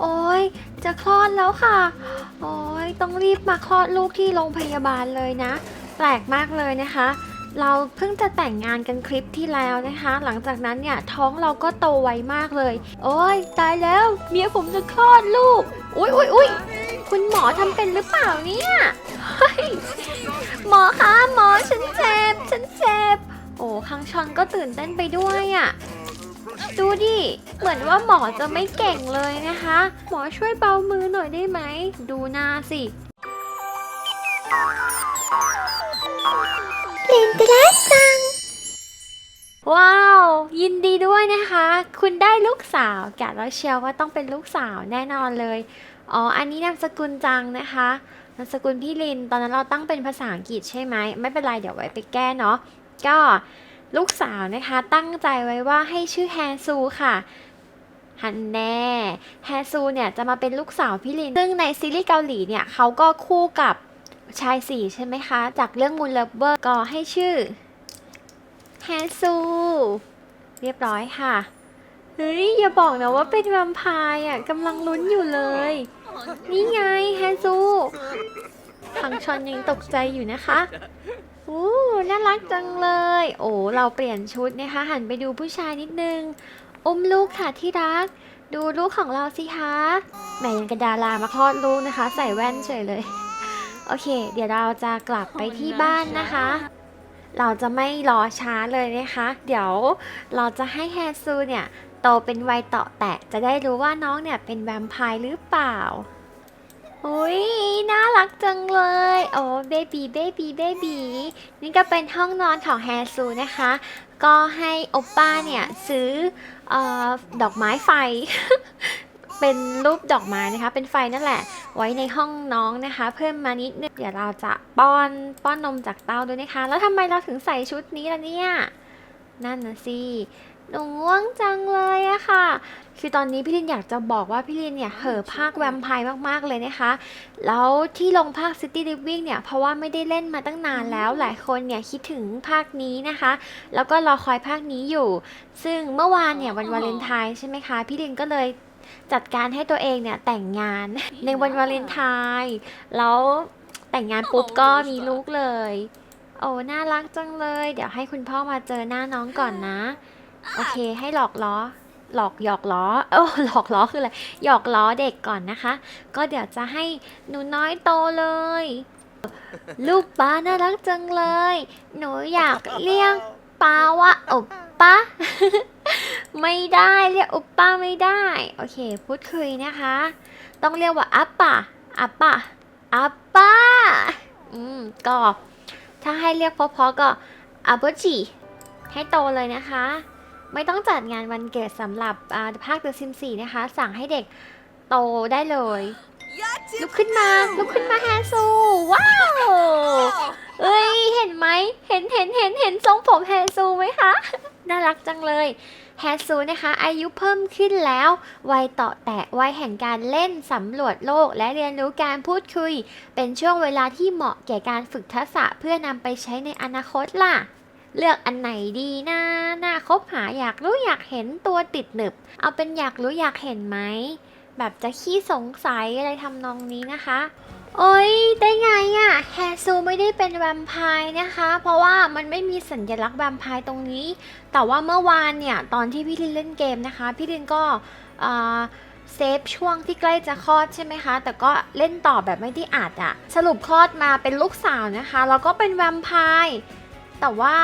โอ้ยจะคลอดแล้วค่ะ โอ้ยต้องรีบมาคลอดลูกที่โรงพยาบาลเลยนะ แปลกมากเลยนะคะ เราเพิ่งจะแต่งงานกันคลิปที่แล้วนะคะ หลังจากนั้นเนี่ยท้องเราก็โตไวมากเลย โอ้ยตายแล้ว เมียผมจะคลอดลูก อุ้ยอุ้ยอุ้ยคุณหมอทำเป็นหรือเปล่าเนี่ยหมอคะหมอฉันเจ็บฉันเจ็บโอ้คังชอนก็ตื่นเต้นไปด้วยอะ่ะ ดูดิ เหมือนว่าหมอจะไม่เก่งเลยนะคะ หมอช่วยเบามือหน่อยได้ไหม ดูหน้าสิลินตลาซัง ว้าว ยินดีด้วยนะคะ คุณได้ลูกสาวกะแล้วเชียวว่าต้องเป็นลูกสาวแน่นอนเลย อ๋อ อันนี้นามสกุลจังนะคะนามสกุลพี่ลิน ตอนนั้นเราตั้งเป็นภาษาอังกฤษใช่ไหม ไม่เป็นไร เดี๋ยวไว้ไปแก้เนาะ ก็ ลูกสาวนะคะตั้งใจไว้ว่าให้ชื่อแฮซูค่ะฮันแน่แฮซูเนี่ยจะมาเป็นลูกสาวพี่ลิน ซึ่งในซีรีส์เกาหลีเนี่ยเขาก็คู่กับชายสี่ใช่ไหมคะ จากเรื่องมูนเลเวอร์ก็ให้ชื่อแฮซู เรียบร้อยค่ะ เฮ้ย อย่าบอกนะว่าเป็นแวมไพร์อะกำลังลุ้นอยู่เลย นี่ไงแฮซูทังชอนยังตกใจอยู่นะคะ อู้น่ารักจังเลย โอ้เราเปลี่ยนชุดนะคะ หันไปดูผู้ชายนิดนึงอุ้มลูกค่ะที่รัก ดูลูกของเราสิคะแหมยังกระดารามาคลอดลูกนะคะ ใส่แว่นเฉยเลย โอเค เดี๋ยวเราจะกลับไปที่บ้านนะคะ เราจะไม่รอช้าเลยนะคะ เดี๋ยวเราจะให้แฮซูเนี่ยโตเป็นวัยเต่อแตะจะได้รู้ว่าน้องเนี่ยเป็นแวมไพร์หรือเปล่า อุ้ยน่ารักจังเลย โอ้เบบีเบบีเบบีนี่ก็เป็นห้องนอนของแฮซูนะคะ ก็ให้โอปป้าเนี่ยซื้อออดอกไม้ไฟ เป็นรูปดอกไม้นะคะ เป็นไฟนั่นแหละ ไว้ในห้องน้องนะคะ เพิ่มมานิดนึง เดี๋ยวเราจะป้อนป้อนนมจากเต้าด้วยนะคะ แล้วทำไมเราถึงใส่ชุดนี้ล่ะเนี่ย นั่นนะสิ หนูง่วงจังเลยอะค่ะ คือตอนนี้พี่ลินอยากจะบอกว่าพี่ลินเนี่ยเห่อภาคแวมไพร์มากๆเลยนะคะ แล้วที่ลงภาค City Living เนี่ย เพราะว่าไม่ได้เล่นมาตั้งนานแล้วหลายคนเนี่ยคิดถึงภาคนี้นะคะ แล้วก็รอคอยภาคนี้อยู่ ซึ่งเมื่อวานเนี่ยวันวาเลนไทน์ใช่ไหมคะ พี่ลินก็เลยจัดการให้ตัวเองเนี่ยแต่งงานในวันวาเลนไทน์แล้วแต่งงานปุ๊บก็มีลูกเลย โอ้น่ารักจังเลย เดี๋ยวให้คุณพ่อมาเจอหน้าน้องก่อนนะ โอเค ให้หลอกล้อ หลอกหยอกล้อ เออหลอกล้อคืออะไร หยอกล้อเด็กก่อนนะคะ ก็เดี๋ยวจะให้หนูน้อยโตเลย ลูกป้าน่ารักจังเลย หนูอยากเรียกป้าว่าอุปป้า ไม่ได้เรียกอุปป้าไม่ได้ โอเค พูดคุยนะคะ ต้องเรียกว่าอัปปะอัปปะอัปป้าอืมก็ ถ้าให้เรียกเพราะๆก็อาโบจิให้โตเลยนะคะ ไม่ต้องจัดงานวันเกิดสำหรับอ่าภาค The Sims 4นะคะ สั่งให้เด็กโตได้เลย ลุกขึ้นมา ลุกขึ้นมาแฮซู ว้าว เอ้ย เห็นไหม เห็นเห็นเห็นเห็นทรงผมแฮซูไหมคะ น่ารักจังเลยแฮซูนะคะ อายุเพิ่มขึ้นแล้ว วัยต่อแตะวัยแห่งการเล่นสำรวจโลก และเรียนรู้การพูดคุย เป็นช่วงเวลาที่เหมาะแก่การฝึกทักษะเพื่อนำไปใช้ในอนาคตล่ะ เลือกอันไหนดีนะน่าคบหาอยากรู้อยากเห็นตัวติดหนึบ เอาเป็นอยากรู้อยากเห็นไหม แบบจะขี้สงสัยอะไรทำนองนี้นะคะ โอ๊ยได้ไงอะ่ะแฮซูไม่ได้เป็นแวมไพร์นะคะ เพราะว่ามันไม่มีสัญลักษณ์แวมไพร์ตรงนี้ แต่ว่าเมื่อวานเนี่ย ตอนที่พี่ลินเล่นเกมนะคะ พี่ลินก็อ่าเซฟช่วงที่ใกล้จะคลอดใช่ไหมคะ แต่ก็เล่นต่อแบบไม่ได้อัดอะสรุปคลอดมาเป็นลูกสาวนะคะ แล้วก็เป็นแวมไพร์ แต่ว่า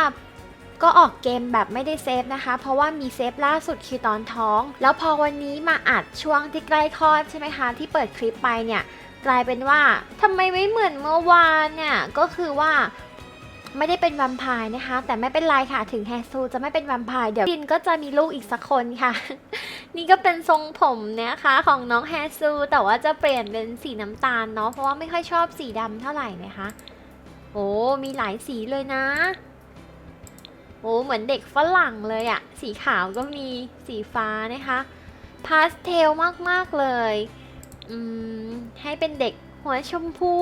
ก็ออกเกมแบบไม่ได้เซฟนะคะ เพราะว่ามีเซฟล่าสุดคือตอนท้อง แล้วพอวันนี้มาอัดช่วงที่ใกล้คลอดใช่ไหมคะ ที่เปิดคลิปไปเนี่ย กลายเป็นว่าทำไมไม่เหมือนเมื่อวานเนี่ยก็คือว่าไม่ได้เป็นแวมไพร์นะคะ แต่ไม่เป็นไรค่ะถึงแฮซูจะไม่เป็นแวมไพร์เดี๋ยวดินก็จะมีลูกอีกสักคนค่ะ นี่ก็เป็นทรงผมนะคะของน้องแฮซูแต่ว่าจะเปลี่ยนเป็นสีน้ำตาลเนาะเพราะว่าไม่ค่อยชอบสีดำเท่าไหร่นะคะ โอ้มีหลายสีเลยนะ อ้เหมือนเด็กฝรั่งเลยอะสีขาวก็มีสีฟ้านะคะพาสเทลมากๆเลยอืมให้เป็นเด็กหัวชมพู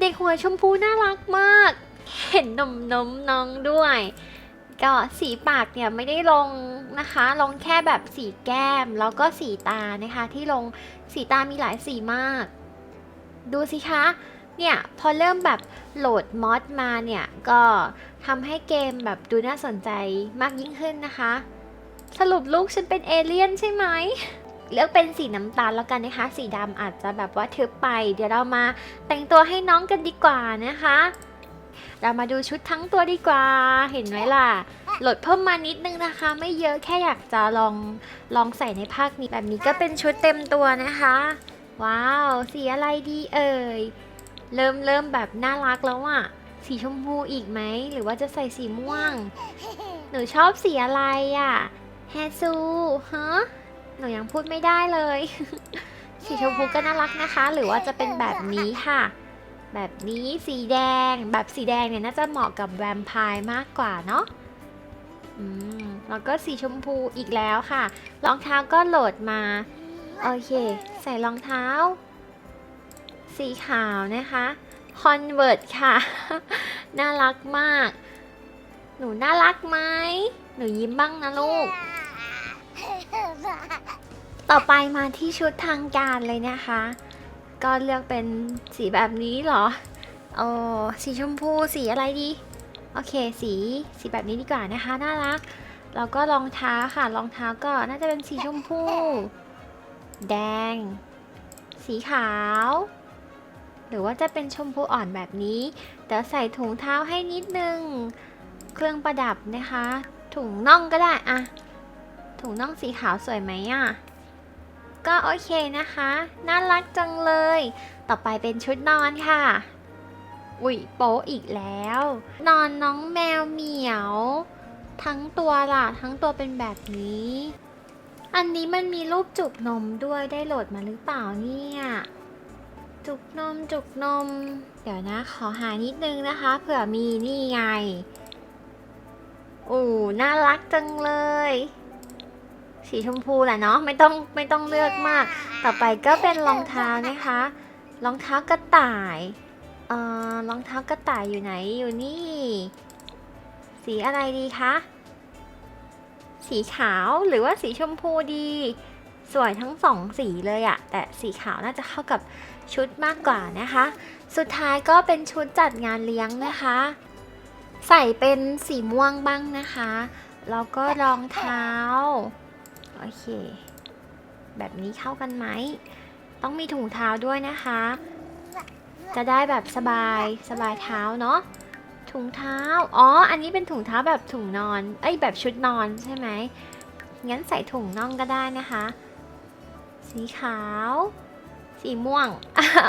เด็กหัวชมพูน่ารักมาก เห็นนมนมน้องด้วย ก็สีปากเนี่ยไม่ได้ลงนะคะ ลงแค่แบบสีแก้มแล้วก็สีตานะคะ ที่ลงสีตามีหลายสีมาก ดูสิคะเนี่ยพอเริ่มแบบโหลดมอดมาเนี่ยก็ ทำให้เกมแบบดูน่าสนใจมากยิ่งขึ้นนะคะ สรุปลูกฉันเป็นเอเลี่ยนใช่ไหมเลือกเป็นสีน้ำตาลแล้วกันนะคะ สีดำอาจจะแบบว่าทึบไป เดี๋ยวเรามาแต่งตัวให้น้องกันดีกว่านะคะ เรามาดูชุดทั้งตัวดีกว่า เห็นไหมล่ะโหลดเพิ่มมานิดนึงนะคะ ไม่เยอะแค่อยากจะลองลองใส่ในภาคนี้แบบนี้ก็เป็นชุดเต็มตัวนะคะ ว้าว สีอะไรดีเอ่ย เริ่มเริ่มแบบน่ารักแล้วอะ สีชมพูอีกไหม หรือว่าจะใส่สีม่วง หนูชอบสีอะไรอะแฮซูฮะหนูยังพูดไม่ได้เลย สีชมพูก็น่ารักนะคะ หรือว่าจะเป็นแบบนี้ค่ะ แบบนี้สีแดง แบบสีแดงเนี่ยน่าจะเหมาะกับแวมไพร์มากกว่าเนาะอืมแล้วก็สีชมพูอีกแล้วค่ะ รองเท้าก็โหลดมา โอเค ใส่รองเท้า สีขาวนะคะ Convert ค่ะ น่ารักมาก หนูน่ารักไหมหนูยิ้มบ้างนะลูก ต่อไปมาที่ชุดทางการเลยนะคะ ก็เลือกเป็นสีแบบนี้เหรอโอ้สีชมพูสีอะไรดี โอเค สีสีแบบนี้ดีกว่านะคะ น่ารัก แล้วก็รองเท้าค่ะ รองเท้าก็น่าจะเป็นสีชมพู แดง สีขาว หรือว่าจะเป็นชมพูอ่อนแบบนี้ แต่ใส่ถุงเท้าให้นิดนึง เครื่องประดับนะคะ ถุงน่องก็ได้อะถุงน่องสีขาวสวยไหมอะก็โอเคนะคะ น่ารักจังเลย ต่อไปเป็นชุดนอนค่ะ อุ๊ยโป๊อีกแล้ว นอนน้องแมวเหมียว ทั้งตัวล่ะ ทั้งตัวเป็นแบบนี้ อันนี้มันมีรูปจุกนมด้วยได้โหลดมาหรือเปล่าเนี่ย จุกนมจุกนม เดี๋ยวนะ ขอหานิดนึงนะคะ เผื่อมีนี่ไงโอ้น่ารักจังเลย สีชมพูแหละเนาะไม่ต้องไม่ต้องเลือกมาก ต่อไปก็เป็นรองเท้านะคะ รองเท้ากระต่ายเอ่อรองเท้ากระต่ายอยู่ไหนอยู่นี่ สีอะไรดีคะ สีขาวหรือว่าสีชมพูดี สวยทั้งสองสีเลยอะแต่สีขาวน่าจะเข้ากับ ชุดมากกว่านะคะ สุดท้ายก็เป็นชุดจัดงานเลี้ยงนะคะ ใส่เป็นสีม่วงบ้างนะคะ แล้วก็รองเท้า โอเค แบบนี้เข้ากันไหม ต้องมีถุงเท้าด้วยนะคะ จะได้แบบสบายสบายเท้าเนาะ ถุงเท้า อ๋อ อันนี้เป็นถุงเท้าแบบถุงนอน เอ้ยแบบชุดนอนใช่ไหม งั้นใส่ถุงน่องก็ได้นะคะ สีขาว สีม่วง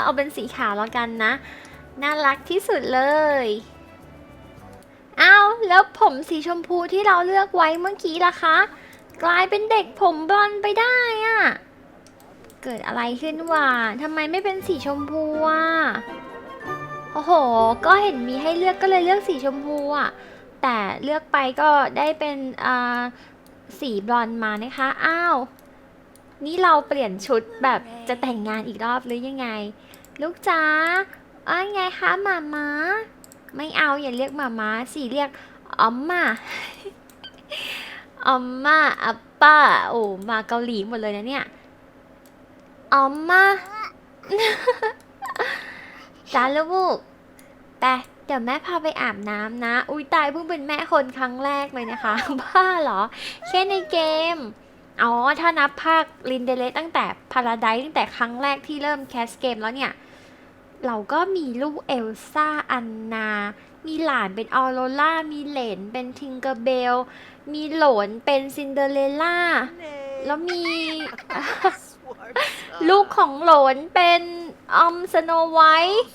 เอาเป็นสีขาวแล้วกันนะ น่ารักที่สุดเลยอ้าวแล้วผมสีชมพูที่เราเลือกไว้เมื่อกี้ล่ะคะ กลายเป็นเด็กผมบลอนไปได้อะเกิดอะไรขึ้นวะทำไมไม่เป็นสีชมพูอะโอ้โห ก็เห็นมีให้เลือกก็เลยเลือกสีชมพูอะแต่เลือกไปก็ได้เป็นอ่าสีบลอนมานะคะ อ้าว นี่เราเปลี่ยนชุดแบบจะแต่งงานอีกรอบหรือยังไง ลูกจ๋าอ้าวไงคะหมาม้า ไม่เอาอย่าเรียกหมาม้าสิเรียกออมมาออมมาอัปป้าโอ้มาเกาหลีหมดเลยนะเนี่ยออมมาจ้าลูกแต่เดี๋ยวแม่พาไปอาบน้ำนะ อุ้ยตายเพิ่งเป็นแม่คนครั้งแรกเลยนะคะ บ้าเหรอ แค่ในเกม อ๋อ ถ้านับภาคลินเดเลตั้งแต่พาราไดตั้งแต่ครั้งแรกที่เริ่มแคสเกมแล้วเนี่ย เราก็มีลูกเอลซ่าอันนา มีหลานเป็นออโรล่า มีเหลนเป็นทิงเกอร์เบล มีโหลนเป็นซินเดอเรลล่า แล้วมีลูกของโหลนเป็นออมสโนไวท์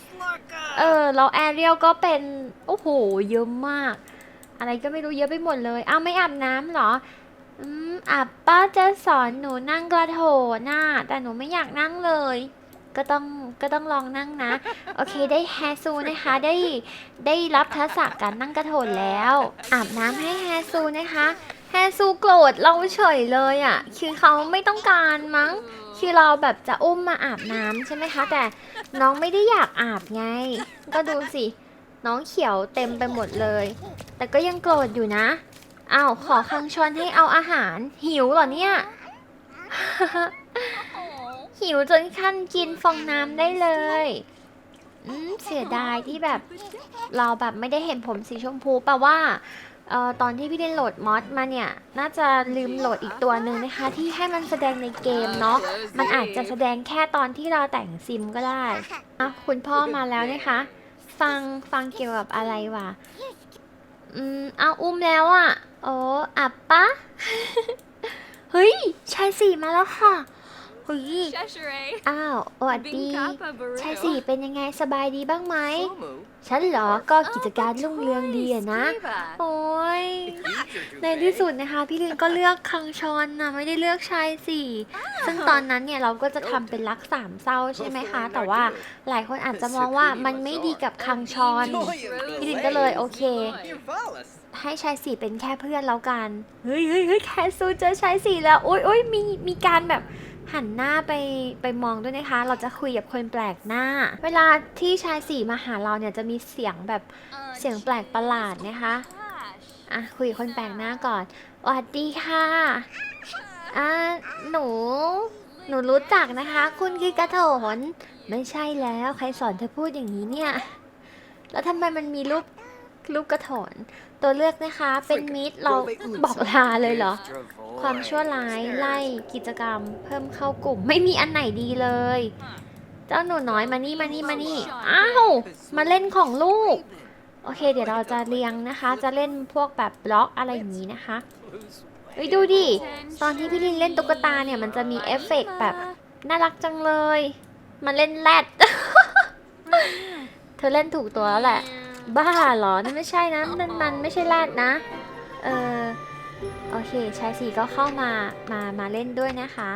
เออ แล้วแอเรียลก็เป็น โอ้โห เยอะมาก อะไรก็ไม่รู้เยอะไปหมดเลย อ้าวไม่อาบน้ำเหรอ อืมอาบป้าจะสอนหนูนั่งกระโถนน่ะแต่หนูไม่อยากนั่งเลย ก็ต้องก็ต้องลองนั่งนะ โอเคได้แฮซูนะคะ ได้ได้รับทักษะการนั่งกระโถนแล้ว อาบน้ำให้แฮซูนะคะแฮซูโกรธเราเฉยเลยอะ่ะ คือเขาไม่ต้องการมั้ง คือเราแบบจะอุ้มมาอาบน้ำใช่ไหมคะ แต่น้องไม่ได้อยากอาบไง ก็ดูสิ น้องเขียวเต็มไปหมดเลย แต่ก็ยังโกรธอยู่นะ อ้าวขอคังชอนให้เอาอาหาร หิวเหรอเนี่ย หิวจนขั้นกินฟองน้ำได้เลยอืมเสียดายที่แบบเราแบบไม่ได้เห็นผมสีชมพูแปลว่าเอ่อตอนที่พี่เล่นโหลดมอดมาเนี่ย น่าจะลืมโหลดอีกตัวหนึ่งนะคะ ที่ให้มันแสดงในเกมเนาะมันอาจจะแสดงแค่ตอนที่เราแต่งซิมก็ได้อะคุณพ่อมาแล้วนะคะ ฟังฟังเกี่ยวกับอะไรวะ อืมเอาอุ้มแล้วอะโอ้อับปะ เฮ้ย ชายสี่มาแล้วค่ะ เฮ้ย Cheshire. อ้าวสวัสดี Binkapa Baru. ชายสี่เป็นยังไงสบายดีบ้างไหม Omu. ฉันเหรอ ก็กิจการรุ่งเรืองดีอะนะ โอ้ย ในที่สุดนะคะ พี่ลินก็เลือกคังชอนนะไม่ได้เลือกชายสี่ซึ่งตอนนั้นเนี่ยเราก็จะทำเป็นรักสามเศร้าใช่ไหมคะ แต่ว่าหลายคนอาจจะมองว่ามันไม่ดีกับคังชอน พี่ลินก็เลยโอเคให้ชายสี่เป็นแค่เพื่อนแล้วกัน เฮ้ยเฮ้ยเฮ้ยแคสซูเจอชายสี่แล้ว โอ้ยโอ้ยมีมีการแบบ หันหน้าไปไปมองด้วยนะคะ เราจะคุยกับคนแปลกหน้า เวลาที่ชายสี่มาหาเราเนี่ยจะมีเสียงแบบเสียงแปลกประหลาดนะคะอะคุยกับคนแปลกหน้าก่อนสวัสดีค่ะอ่าหนู หนูรู้จักนะคะ คุณคือกระโถนไม่ใช่แล้วใครสอนเธอพูดอย่างนี้เนี่ย แล้วทำไมมันมีรูปรูปกระโถน ตัวเลือกนะคะ เป็นมิตรเราบอกลาเลยเหรอ ความชั่วร้ายไล่กิจกรรม เพิ่มเข้ากลุ่ม ไม่มีอันไหนดีเลย เจ้าหนูน้อยมานี่มานี่มานี่ อ้าว มาเล่นของลูก โอเค เดี๋ยวเราจะเรียงนะคะ จะเล่นพวกแบบบล็อกอะไรอย่างนี้นะคะเฮ้ยดูดิ ตอนที่พี่ลินเล่นตุ๊กตาเนี่ย มันจะมีเอฟเฟกต์แบบน่ารักจังเลยมันเล่นแรด เธอเล่นถูกตัวแล้วแหละ บ้าเหรอ นั่นไม่ใช่นะนั่นมันไม่ใช่แรดนะ เออโอเค ชายสีก็เข้ามา มา มาเล่นด้วยนะคะ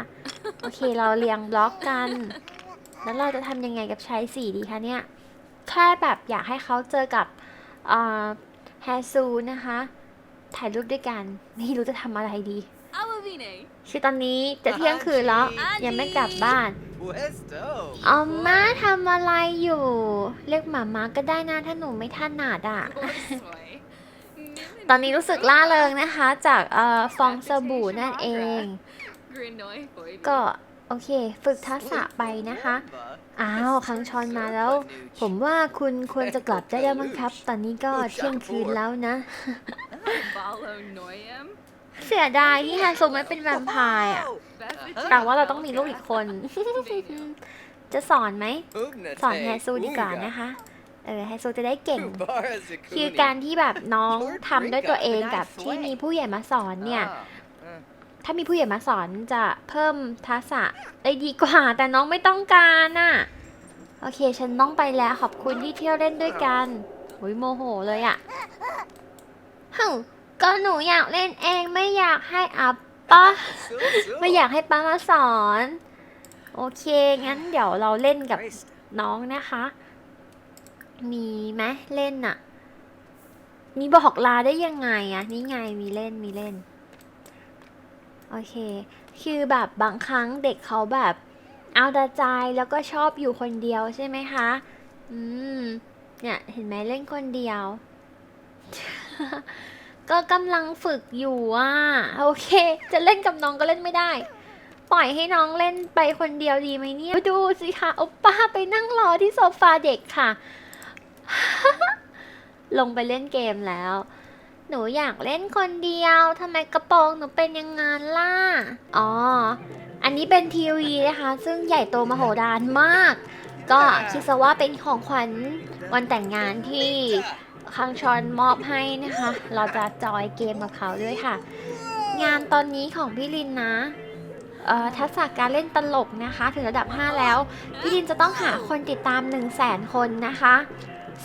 โอเค เราเรียงบล็อกกัน แล้วเราจะทำยังไงกับชายสีดีคะเนี่ย แค่แบบอยากให้เขาเจอกับแฮซูนะคะ ถ่ายรูปด้วยกัน ไม่รู้จะทำอะไรดี คือตอนนี้จะเที่ยงคืนแล้ว ยังไม่กลับบ้าน Puesto. ออมมาทำอะไรอยู่ เรียกหมามาก็ได้นะถ้าหนูไม่ถนัดอะ Borsoi. ตอนนี้รู้สึกล่าเริงนะคะ จากเอ่อฟองสบู่นั่นเอง Grinoi Boy. ก็โอเค ฝึกทักษะไปนะคะ อ้าวคังชอนมาแล้ว ผมว่าคุณควรจะกลับได้แล้วมั้งครับ ตอนนี้ก็เที่ยงคืนแล้วนะ Balo Noyam. เสียดายที่ฮันซูไม่เป็นแวมไพร์อะ แต่ว่าเราต้องมีลูกอีกคน จะสอนไหม สอนแฮซูดีกว่านะคะ เออแฮซูจะได้เก่ง คือการที่แบบน้องทำด้วยตัวเองกับที่มีผู้ใหญ่มาสอนเนี่ย ถ้ามีผู้ใหญ่มาสอนจะเพิ่มทักษะได้ดีกว่า แต่น้องไม่ต้องการน่ะ โอเค ฉันต้องไปแล้วขอบคุณที่เที่ยวเล่นด้วยกันโอ้ยโมโหเลยอะ่ะฮึม ก็หนูอยากเล่นเองไม่อยากให้อัปป้าไม่อยากให้ป้ามาสอน โอเค งั้นเดี๋ยวเราเล่นกับน้องนะคะ มีไหมเล่นอะมีบอกลาได้ยังไงอะนี่ไงมีเล่นมีเล่น โอเค คือแบบบางครั้งเด็กเขาแบบเอาแต่ใจแล้วก็ชอบอยู่คนเดียวใช่ไหมคะ อืม เนี่ย เห็นไหมเล่นคนเดียว ก็กำลังฝึกอยู่อะโอเค จะเล่นกับน้องก็เล่นไม่ได้ ปล่อยให้น้องเล่นไปคนเดียวดีไหมเนี่ย ดูสิคะโอป้าไปนั่งรอที่โซฟาเด็กค่ะ ลงไปเล่นเกมแล้ว หนูอยากเล่นคนเดียวทำไมกระโปรงหนูเป็นยังงานล่ะ อ๋อ อันนี้เป็นทีวีนะคะ ซึ่งใหญ่โตมโหฬารมาก ก็คิดซะว่าเป็นของขวัญวันแต่งงานที่ คังชอนมอบให้นะคะ เราจะจอยเกมกับเขาด้วยค่ะ งานตอนนี้ของพี่ลินนะเอ่อทักษะการเล่นตลกนะคะ ถึงระดับ 5 แล้ว พี่ลินจะต้องหาคนติดตาม 1 0 0 0 0แสนคนนะคะ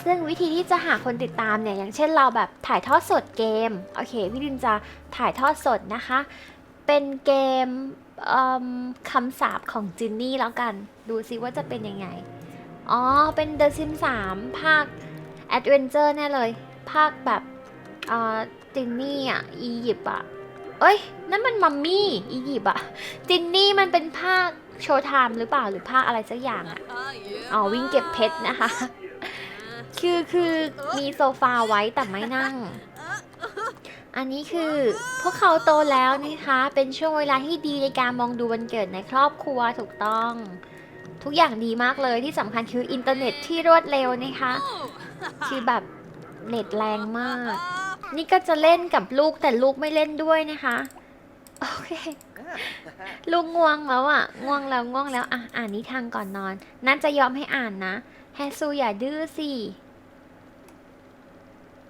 ซึ่งวิธีที่จะหาคนติดตามเนี่ย อย่างเช่นเราแบบถ่ายทอดสดเกม โอเค พี่ลินจะถ่ายทอดสดนะคะ เป็นเกมเอิ่มคำสาปของจินนี่แล้วกัน ดูซิว่าจะเป็นยังไง อ๋อ เป็น The Sims 3 ภาค Adventure แน่เลย ภาคแบบเอ่อจินนี่อะอียิปต์อะ เอ้ย นั่นมันมัมมี่อียิปต์อะ จินนี่มันเป็นภาคโชว์ไทม์หรือเปล่าหรือภาคอะไรสักอย่างอะ อ๋อ วิ่งเก็บเพชรนะคะ คือคือมีโซฟาไว้แต่ไม่นั่ง อันนี้คือพวกเขาโตแล้วนะคะ เป็นช่วงเวลาที่ดีในการมองดูวันเกิดในครอบครัวถูกต้อง ทุกอย่างดีมากเลยที่สำคัญคืออินเทอร์เน็ตที่รวดเร็วนะคะ คือแบบเน็ตแรงมาก นี่ก็จะเล่นกับลูกแต่ลูกไม่เล่นด้วยนะคะ โอเค ลูกง่วงแล้วอะ ง่วงแล้วง่วงแล้วอะอ่านนิทานก่อนนอนน่าจะยอมให้อ่านนะแฮซูอย่าดื้อสิ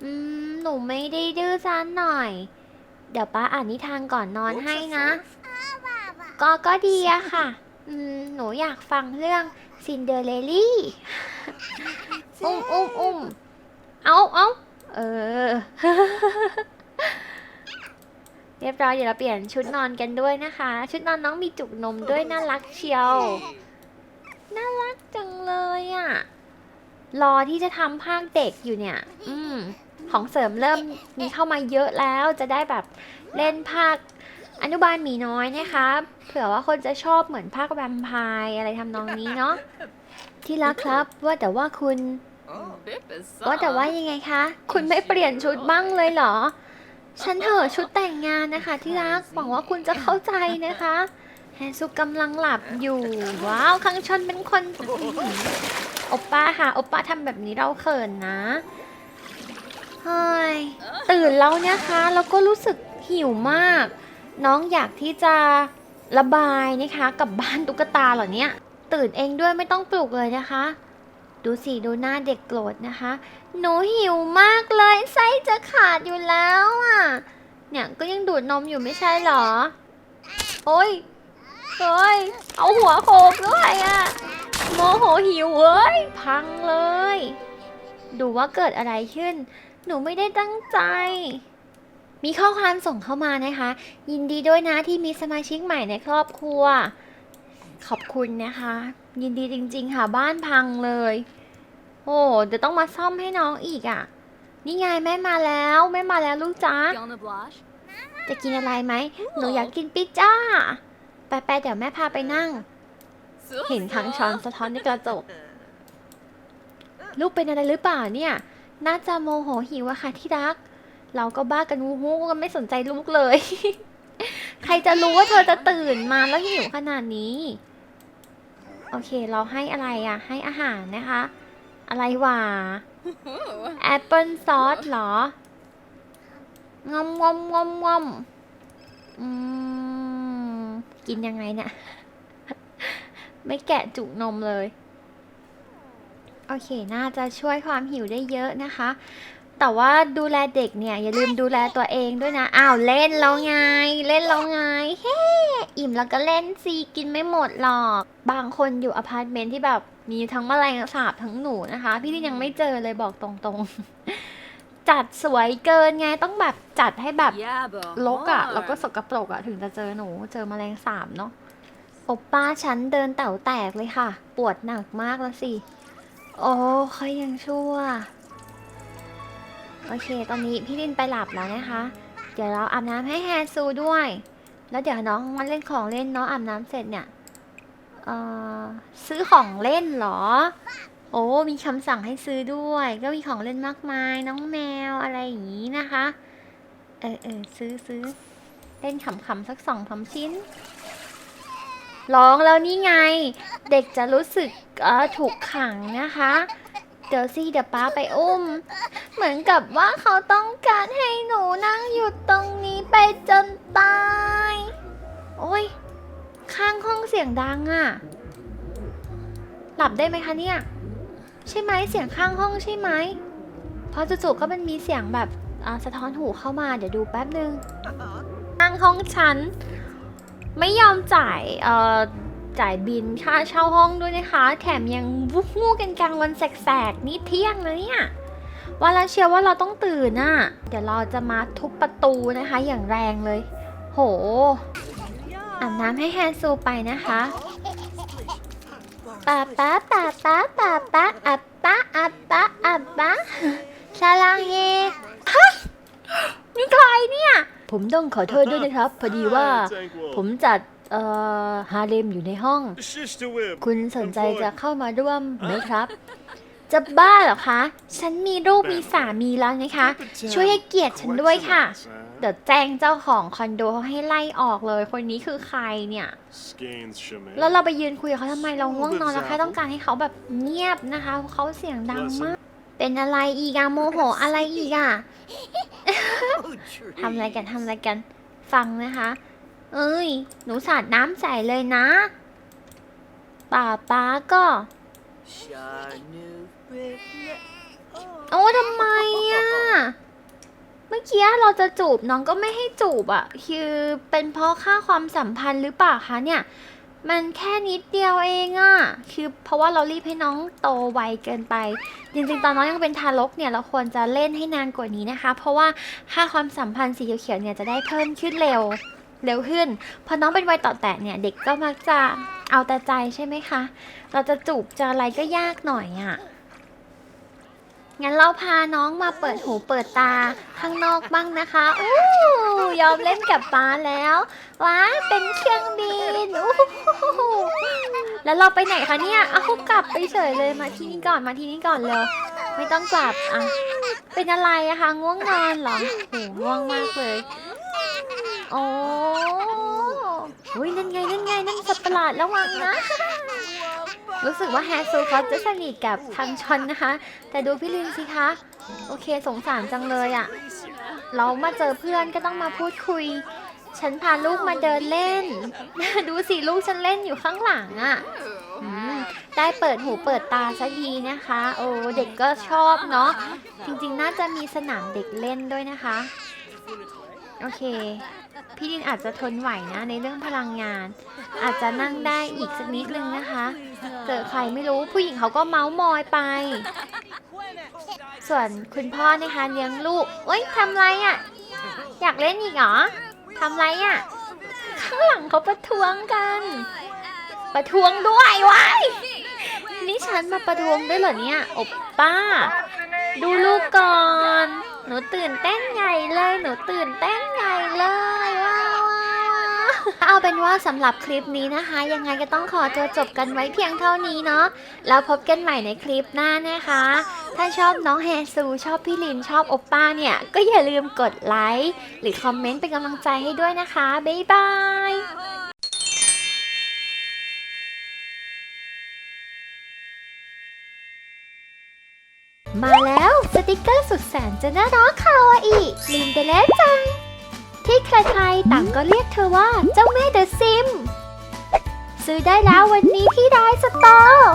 อืมหนูไม่ได้ดื้อซันหน่อย เดี๋ยวป้าอ่านนิทานก่อนนอนให้นะ ก็ก็ดีอะค่ะ อืมหนูอยากฟังเรื่องซินเดอเรลลี่ อุ้มอุ้มอุ้มเอาเอาเออ เรียบร้อยเดี๋ยวเราเปลี่ยนชุดนอนกันด้วยนะคะ ชุดนอนน้องมีจุกนมด้วยน่ารักเชียว น่ารักจังเลยอะ่ะ รอที่จะทำภาคเด็กอยู่เนี่ย อืม ของเสริมเริ่มมีเข้ามาเยอะแล้วจะได้แบบเล่นภาคอนุบาลหมีน้อยนะคะ เผื่อว่าคนจะชอบเหมือนภาคแวมไพร์อะไรทำนองนี้เนาะที่รักครับว่าแต่ว่าคุณ Bip is ว่าแต่ว่ายังไงคะ คุณไม่เปลี่ยนชุดบ้างเลยเหรอ ฉันเถอะชุดแต่งงานนะคะ ที่รักหวังว่าคุณจะเข้าใจนะคะแฮซุกำลังหลับอยู่ ว้าวคังชนเป็นคนอื้อหือโอปป้าค่ะโอปป้าทำแบบนี้เราเขินนะเฮ้ยตื่นแล้วเนี่ยคะแล้วก็รู้สึกหิวมาก น้องอยากที่จะระบายนะคะ กับบ้านตุ๊กตาเหรอเนี่ยตื่นเองด้วยไม่ต้องปลุกเลยนะคะ ดูสิดูหน้าเด็กโกรธนะคะ หนูหิวมากเลยไส้จะขาดอยู่แล้วอะ เนี่ยก็ยังดูดนมอยู่ไม่ใช่หรอ โอ้ยเฮ้ยเอาหัวโขกด้วยอะ โมโหหิวเว้ย พังเลย ดูว่าเกิดอะไรขึ้น หนูไม่ได้ตั้งใจมีข้อความส่งเข้ามานะคะ ยินดีด้วยนะที่มีสมาชิกใหม่ในครอบครัว ขอบคุณนะคะ ยินดีจริง ๆ ค่ะ บ้านพังเลย โอ้เดี๋ยวต้องมาซ่อมให้น้องอีกอะ่ะ นี่ไงแม่มาแล้วแม่มาแล้วลูกจ้า Fiona Blush. จะกินอะไรไหมหนูอยากกินปิซซ่าไปไปๆเดี๋ยวแม่พาไปนั่ง เห็นทั้งช้อนสะท้อนในกระจก ลูกเป็นอะไรหรือเปล่าเนี่ย น่าจะโมโหหิวอะค่ะที่รัก เราก็บ้ากันวูฮูกันไม่สนใจลูกเลย ใครจะรู้ว่าเธอจะตื่นมาแล้วหิวขนาดนี้ โอเค เราให้อะไรอะให้อาหารนะคะ อะไรหวะ Ooh. แอปเปิลซอสเหรองอมงอมงอมงอมอืมกินยังไงเนี่ย ไม่แกะจุกนมเลย โอเค น่าจะช่วยความหิวได้เยอะนะคะ แต่ว่าดูแลเด็กเนี่ย อย่าลืมดูแลตัวเองด้วยนะ อ้าวเล่นแล้วไง เล่นแล้วไง เฮ้อิ่มแล้วก็เล่นสิกินไม่หมดหรอก บางคนอยู่อพาร์ตเมนต์ที่แบบมีทั้งแมลงสาบทั้งหนูนะคะ พี่ที่ยังไม่เจอเลยบอกตรงๆ จัดสวยเกินไงต้องแบบจัดให้แบบ Yeah, but ลกอะ่ะแล้วก็สกปรกอะ่ะถึงจะเจอหนูเจอแมลงสาบเนาะโอป้าฉันเดินเต่าแตกเลยค่ะ ปวดหนักมากแล้วสิ โอ้ค่อยยังชั่ว โอเค ตอนนี้พี่ลินไปหลับแล้วนะคะ เดี๋ยวเราอาบน้ำให้แฮซูด้วย แล้วเดี๋ยวน้องมาเล่นของเล่นเนาะอาบน้ำเสร็จเนี่ย เอ่อ ซื้อของเล่นเหรอ โอ้ มีคำสั่งให้ซื้อด้วย ก็มีของเล่นมากมาย น้องแมวอะไรอย่างนี้นะคะ เออเออซื้อซื้อเล่นขำๆสักสองสามชิ้น ร้องแล้วนี่ไง เด็กจะรู้สึกถูกขังนะคะ เดี๋ยวสิเดี๋ยวป้าไปอุ้ม เหมือนกับว่าเขาต้องการให้หนูนั่งอยู่ตรงนี้ไปจนตาย โอ้ย ข้างห้องเสียงดังอะหลับได้ไหมคะเนี่ย ใช่ไหมเสียงข้างห้องใช่ไหมเพราะจู่ๆก็มันมีเสียงแบบสะท้อนหูเข้ามาเดี๋ยวดูแป๊บนึงข้างห้องฉันไม่ยอมจ่ายเอ่อ จ่ายบินค่าเช่าห้องด้วยนะคะ แถมยังวุกงูกันกลางวันแสกๆนี่เที่ยงนะเนี่ยว่าแล้วเชียวว่าเราต้องตื่นน่ะ เดี๋ยวเราจะมาทุบประตูนะคะอย่างแรงเลย โหอาบน้ำให้แฮนซูไปนะคะป๊าป๊าป๊าป๊าป๊าป๊าอับป๊าอับป๊าอับป๊าชาลังเฮฮะนี่ใครเนี่ย ผมต้องขอโทษด้วยนะครับ พอดีว่าผมจัด เอ่อฮาเลมอยู่ในห้อง คุณสนใจจะเข้ามาร่วมไหมครับ จะบ้าเหรอคะ ฉันมีลูกมีสามีแล้วนะคะ ช่วยให้เกียรติฉันด้วยค่ะ เดี๋ยวแจ้งเจ้าของคอนโดเขาให้ไล่ออกเลย คนนี้คือใครเนี่ย Skeins Shaman. แล้วเราไปยืนคุยกับเขาทำไมเราง่วงนอนเราแค่ต้องการให้เขาแบบเงียบนะคะเพราะเขาเสียงดังมาก เป็นอะไรอีกอะโมโหอะไรอีกอะทำอะไรกันทำอะไรกัน ฟังนะคะ เอ้ย หนูสาดน้ำใส่เลยนะป้าป้าก็ โอ้ทำไมอะเมื่อกี้เราจะจูบน้องก็ไม่ให้จูบอะคือเป็นเพราะค่าความสัมพันธ์หรือเปล่าคะเนี่ย มันแค่นิดเดียวเองอะคือเพราะว่าเรารีบให้น้องโตไวเกินไป จริงๆ ตอนน้องยังเป็นทารกเนี่ยเราควรจะเล่นให้นานกว่านี้นะคะ เพราะว่าค่าความสัมพันธ์สีเขียวๆเนี่ยจะได้เพิ่มขึ้นเร็ว เร็วขึ้น พอน้องเป็นวัยต่อแตะเนี่ย เด็กก็มักจะเอาแต่ใจใช่ไหมคะ เราจะจูบจะอะไรก็ยากหน่อยอะ่ะ งั้นเราพาน้องมาเปิดหูเปิดตาข้างนอกบ้างนะคะอู้ยอมเล่นกับป้าแล้วว้าเป็นเครื่องบินอู้หูแล้วเราไปไหนคะเนี่ยเอากลับไปเฉยเลยมาที่นี่ก่อนมาที่นี่ก่อนเลยไม่ต้องกลับอะเป็นอะไรอะคะง่วงนอนเหรอโหง่วงมากเลย โอ้อุ้ยนั่นไงนั่นไงนั่นสัตว์ประหลาดระวังนะ รู้สึกว่าแฮซูเขาจะสนิทกับทางชอนนะคะ แต่ดูพี่ลินสิคะ โอเคสงสารจังเลยอะเรามาเจอเพื่อนก็ต้องมาพูดคุย ฉันพาลูกมาเดินเล่น ดูสิลูกฉันเล่นอยู่ข้างหลังอะอืมได้เปิดหูเปิดตาสักทีนะคะ โอ้เด็กก็ชอบเนาะ จริงๆน่าจะมีสนามเด็กเล่นด้วยนะคะ โอเค พี่ดินอาจจะทนไหวนะ ในเรื่องพลังงาน อาจจะนั่งได้อีกสักนิดนึงนะคะ เจอใครไม่รู้ผู้หญิงเขาก็เมาส์มอยไป ส่วนคุณพ่อนะคะเลี้ยงลูกเอ้ยทำไรอะ่ะ อยากเล่นอีกเหรอทำไรอะ่ะ ข้างหลังเขาประท้วงกัน ประท้วงด้วยวายนี่ฉันมาประท้วงด้วยเหรอเนี่ย อบป้า ดูลูกก่อน หนูตื่นเต้นใหญ่เลย หนูตื่นเต้นใหญ่เลยว้าวว้าเอาเป็นว่าสำหรับคลิปนี้นะคะ ยังไงก็ต้องขอตัวจบกันไว้เพียงเท่านี้เนาะแล้วพบกันใหม่ในคลิปหน้านะคะ ถ้าชอบน้องแฮซูชอบพี่ลินชอบโอปป้าเนี่ย ก็อย่าลืมกดไลค์หรือคอมเมนต์เป็นกำลังใจให้ด้วยนะคะ บ๊ายบาย มาแล้วสติกเกอร์สุดแสนจะน่ารักคาวาอิลินเดเลจัง ที่ใครๆต่างก็เรียกเธอว่าเจ้าแม่เดอะซิม ซื้อได้แล้ววันนี้ที่ไดสตอร์